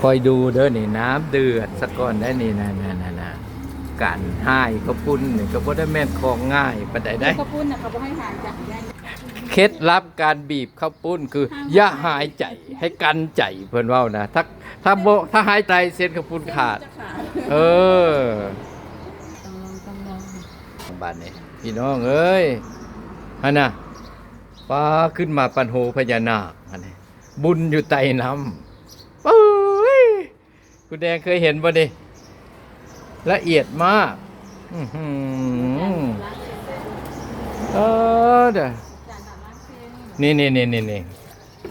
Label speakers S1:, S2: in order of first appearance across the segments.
S1: คอยดูเด้อนี่น้ำเดือดสะก่อนได้นี่นะนะนะนะการให้ก็ปุ้นนี่ก็บ่ได้แม่นของง่ายปานใดได้
S2: ข้าวปุ้นน่ะเขาบ่ให้หายจากได้
S1: เคล็ดลับการบีบข้าวปุ้นคืออย่าหายใจให้กันใจเพิ่นเว้านะถ้าถ้าบ่ถ้าหายใจเส้นข้าวปุ้นขาด เออบ้านนี้พี่น้องเอ้ยอันน่ะฟ้าขึ้นมาปันโหพญานาคอันนี้บุญอยู่ใต้น้ำ ปุ้ยคุณแดงเคยเห็นบ่ดิละเอียดมากอื้อหือเออเด้อ
S2: จานสามารถเซ็น
S1: นี่นี่นี่นี่นี่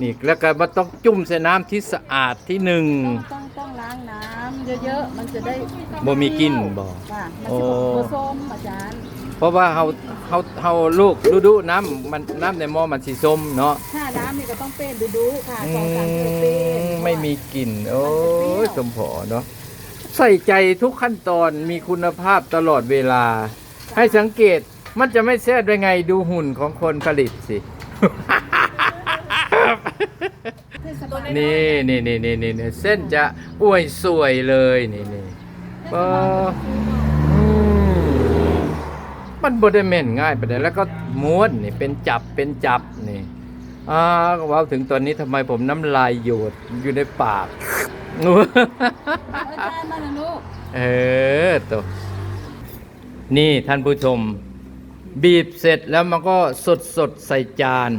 S1: นี่แล้วก็มันต้องจุ่มใส่น้ำที่สะอาดที่หนึ่ง
S2: ต้องต้องต้องล้างน้ำเยอะๆ มันจะได้
S1: บ่มีกลิ่นบ่
S2: ค่ะมัน
S1: โอ้
S2: จะบ่ส้มอาจารย์
S1: เพราะว่าเฮาเฮาเฮาลูกดูดูน้ำมันน้ำในหม้อมันสีส้มเนาะ
S2: ถ้าน้ำนี่ก็ต้องเป็นดูๆค่ะ
S1: อื
S2: สองสามเดือนเป็น
S1: มไม่มีกลิ่นโอ้ยสมพอเนาะใส่ใจทุกขั้นตอนมีคุณภาพตลอดเวลา ให้สังเกตมันจะไม่แซ่บได้ไงดูหุ่นของคนผลิตสิ
S2: เทศบาล
S1: นี่นี่นี่นี่นี่นี่เส้นจะอวยสวยเลยนี่นี่
S2: เทศบาล
S1: อืม มันบไดแม่นง่ายไปเลยแล้วก็ม้วนนี่เป็นจับเป็นจับนี่อ่าว้าวถึงตอนนี้ทำไมผมน้ำลายหยดอยู่ในปาก
S2: อาจารย์มาแล้วลูก
S1: เออตัวนี่ท่านผู้ชม บีบเสร็จแล้วมันก็สดสดๆใส่จาน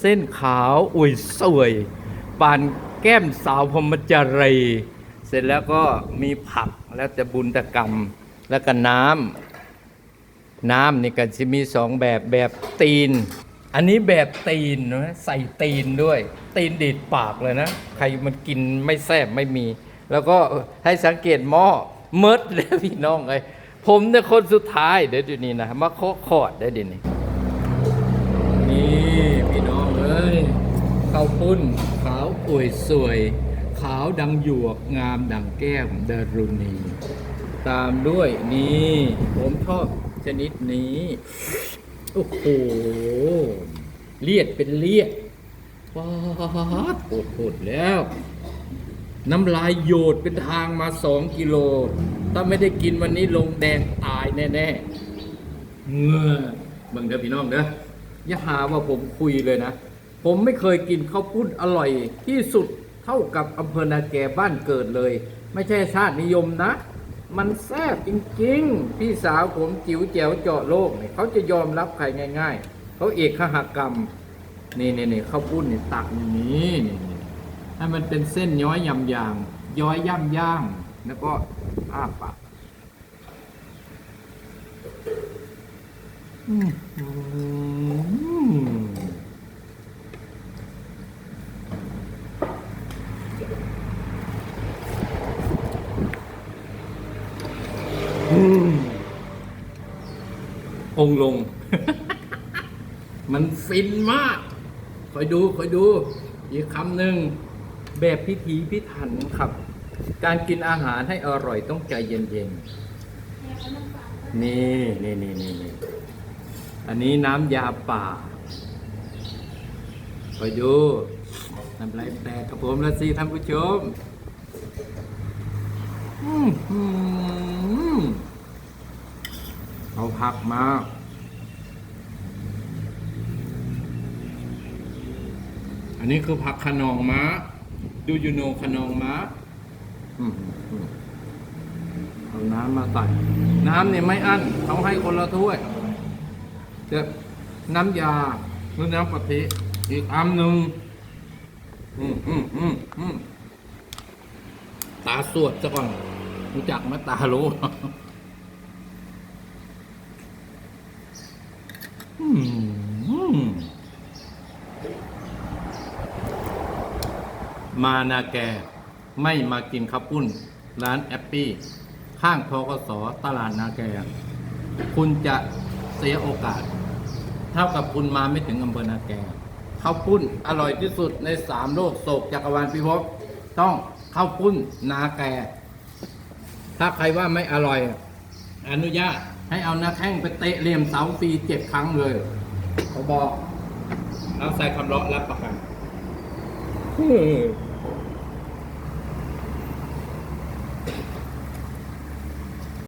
S1: เส้นขาวอุ่ยสวยปานแก้มสาวพรหมจารี เสร็จแล้วก็มีผักแล้วจะบุญตกรรมแล้วก็น้ำ น้ำนี่ก็จะมีสองแบบแบบตีน อันนี้แบบตีนนะใส่ตีนด้วย ตีนดีดปากเลยนะ ใครมันกินไม่แซ่บไม่มี แล้วก็ให้สังเกตหม้อเมิดเลยพี่น้องไอ้ยผมเนี่ยคนสุดท้ายเดี๋ยวยวนี้นะมาเคขอดได้เดี๋ยวนี้นี่พี่น้องเอ้ยข้าวปุ้นขาวอุ่ยสวย ขาวดังหยวกงามดังแก้มดรุณี ตามด้วยนี่ผมชอบ ชนิดนี้ โอ้โห เลียดเป็นเลียดว้าดโหดโหดแล้ว น้ำลายโยดเป็นทางมาสองกิโล ถ้าไม่ได้กินวันนี้ลงแดงตายแน่ๆเงื่อบังเด้อพี่น้องเด้ออย่าหาว่าผมคุยเลยนะ ผมไม่เคยกินข้าวปุ้นอร่อยที่สุดเท่ากับอำเภอนาแกบ้านเกิดเลย ไม่ใช่ชาตินิยมนะ มันแซ่บจริงๆ พี่สาวผมจิ๋วแจ๋วเจาะโลกเนี่ยเขาจะยอมรับใครง่าย ๆ เขาเอกขหกรรม นี่นี่นี่เขาวปุ้นนี่ตักอย่างนี้นี่นี่ให้มันเป็นเส้นย้อยยำยาง ย้อยย่ำย่าง แล้วก็อ้าปากอืมอืม องค์ลง มันฟินมาก คอยดูคอยดู อีกคำหนึ่งแบบพิถีพิถันครับ การกินอาหารให้อร่อยต้องใจเย็นๆ นี่นี่นี่นี่นี่อันนี้น้ำยาป่าคอยดูน้ำลายแตกครับผมและสิท่านผู้ชม อื้อหือเอา ผักมาอันนี้คือผักขนองม้าดูยูโนขนองม้าเอาน้ำมาใส่ น้ำเนี่ยไม่อั้นเขาให้คนละถ้วยเดี๋ยวน้ำยาหรือน้ำกะทิอีกอันหนึ่งอืมอืมอืมอืมตาสวดซะก่อนรู้จักไหมตารู้ มานาแก ไม่มากินข้าวปุ้น ร้านแอปปี้ ข้างทกสตลาดนาแก คุณจะเสียโอกาส เท่ากับคุณมาไม่ถึงอำเภอนาแกข้าวปุ้นอร่อยที่สุดในสามโลกโศกจักรวาลพิภพต้องข้าวปุ้นนาแก ถ้าใครว่าไม่อร่อย อนุญาต ให้เอาหน้าแข้งไปเตะเหลี่ยมเสาฟรีเจ็ดครั้งเลยเขาบอก แล้วใส่คำร้องรับประกันอืม